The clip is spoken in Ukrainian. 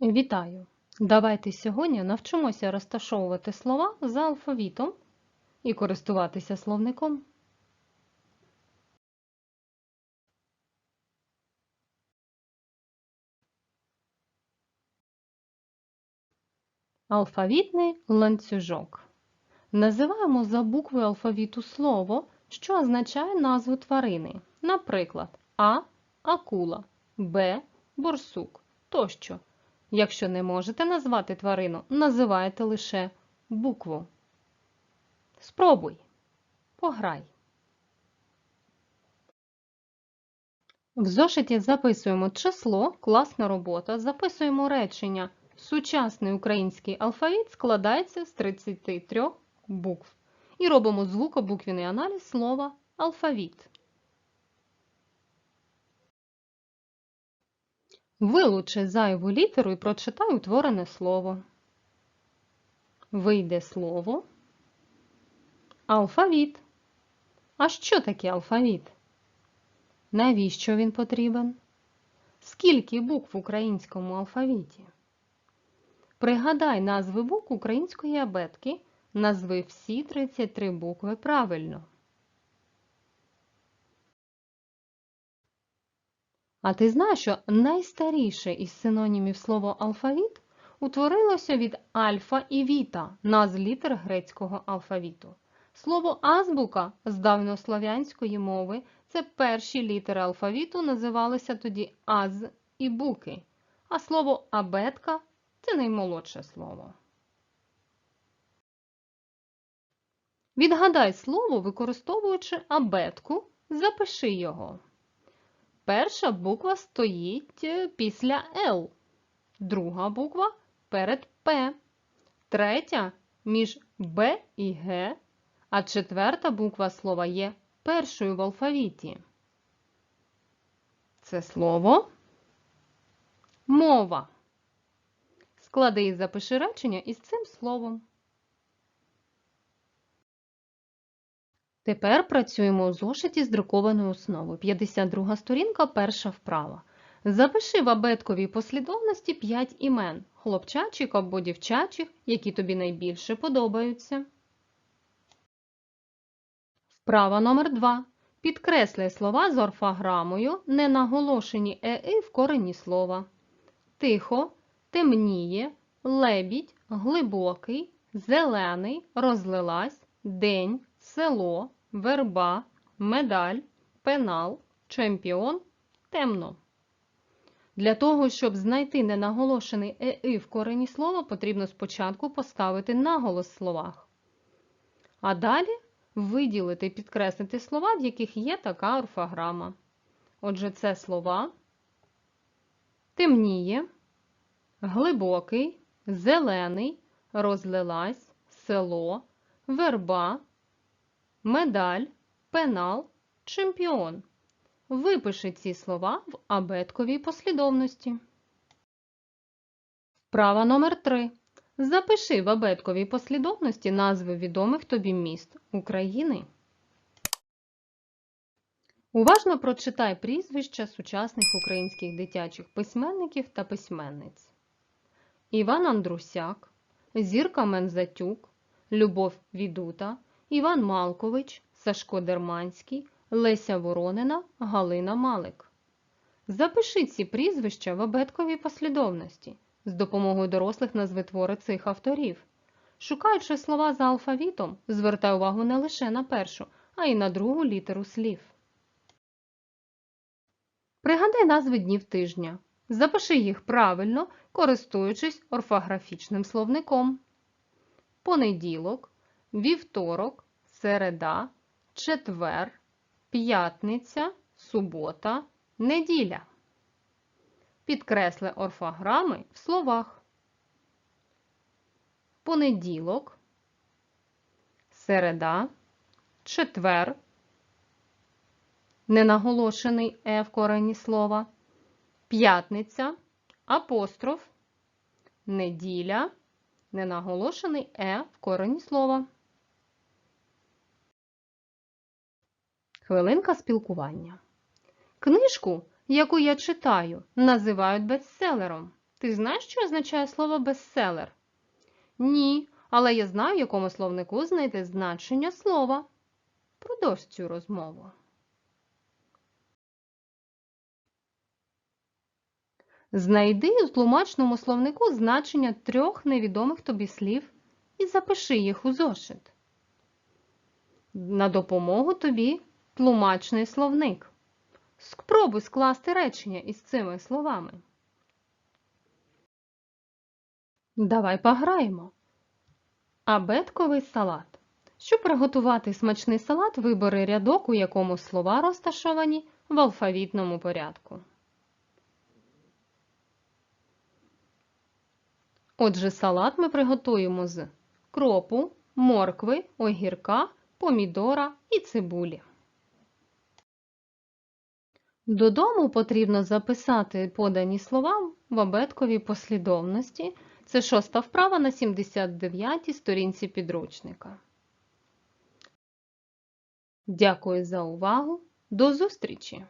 Вітаю! Давайте сьогодні навчимося розташовувати слова за алфавітом і користуватися словником. Алфавітний ланцюжок. Називаємо за буквою алфавіту слово, що означає назву тварини. Наприклад, А акула, Б борсук тощо. Якщо не можете назвати тварину, називайте лише букву. Спробуй. Пограй. В зошиті записуємо число, класна робота, записуємо речення. Сучасний український алфавіт складається з 33 букв. І робимо звукобуквіний аналіз слова алфавіт. Вилучи зайву літеру і прочитай утворене слово. Вийде слово. Алфавіт. А що таке алфавіт? Навіщо він потрібен? Скільки букв в українському алфавіті? Пригадай назви букв української абетки. Назви всі 33 букви правильно. А ти знаєш, що найстаріше із синонімів слова алфавіт утворилося від альфа і віта, назв літер грецького алфавіту. Слово азбука з давньослов'янської мови це перші літери алфавіту називалися тоді аз і буки, а слово абетка це наймолодше слово. Відгадай слово, використовуючи абетку, запиши його. Перша буква стоїть після Л, друга буква перед П, третя між Б і Г, а четверта буква слова є першою в алфавіті. Це слово мова. Склади і запиши речення із цим словом. Тепер працюємо у зошиті з друкованою основою. 52 сторінка, перша вправа. Запиши в абетковій послідовності 5 імен хлопчачих або дівчачих, які тобі найбільше подобаються. Вправа номер 2. Підкреслюй слова з орфограмою, не наголошені «е» в корені слова. Тихо, темніє, лебідь, глибокий, зелений, розлилась, день, село, верба, медаль, пенал, чемпіон, темно. Для того, щоб знайти ненаголошений «е» в корені слова, потрібно спочатку поставити наголос в словах. А далі виділити і підкреслити слова, в яких є така орфограма. Отже, це слова темніє, глибокий, зелений, розлилась, село, верба, медаль, пенал, чемпіон. Випиши ці слова в абетковій послідовності. Вправа номер 3. Запиши в абетковій послідовності назви відомих тобі міст України. Уважно прочитай прізвища сучасних українських дитячих письменників та письменниць. Іван Андрусяк, Зірка Мензатюк, Любов Відута, Іван Малкович, Сашко Дерманський, Леся Воронина, Галина Малик. Запиши ці прізвища в абетковій послідовності. З допомогою дорослих назви твори цих авторів. Шукаючи слова за алфавітом, звертай увагу не лише на першу, а й на другу літеру слів. Пригадай назви днів тижня. Запиши їх правильно, користуючись орфографічним словником. Понеділок, вівторок, середа, четвер, п'ятниця, субота, неділя. Підкресли орфограми в словах. Понеділок, середа, четвер, ненаголошений е в корені слова, п'ятниця, апостроф, неділя, ненаголошений е в корені слова. Хвилинка спілкування. Книжку, яку я читаю, називають бестселером. Ти знаєш, що означає слово бестселер? Ні, але я знаю, в якому словнику знайти значення слова. Продовж цю розмову. Знайди у тлумачному словнику значення трьох невідомих тобі слів і запиши їх у зошит. На допомогу тобі тлумачний словник. Спробуй скласти речення із цими словами. Давай пограємо. Абетковий салат. Щоб приготувати смачний салат, вибери рядок, у якому слова розташовані в алфавітному порядку. Отже, салат ми приготуємо з кропу, моркви, огірка, помідора і цибулі. Додому потрібно записати подані слова в абетковій послідовності. Це шоста вправа на 79 сторінці підручника. Дякую за увагу. До зустрічі!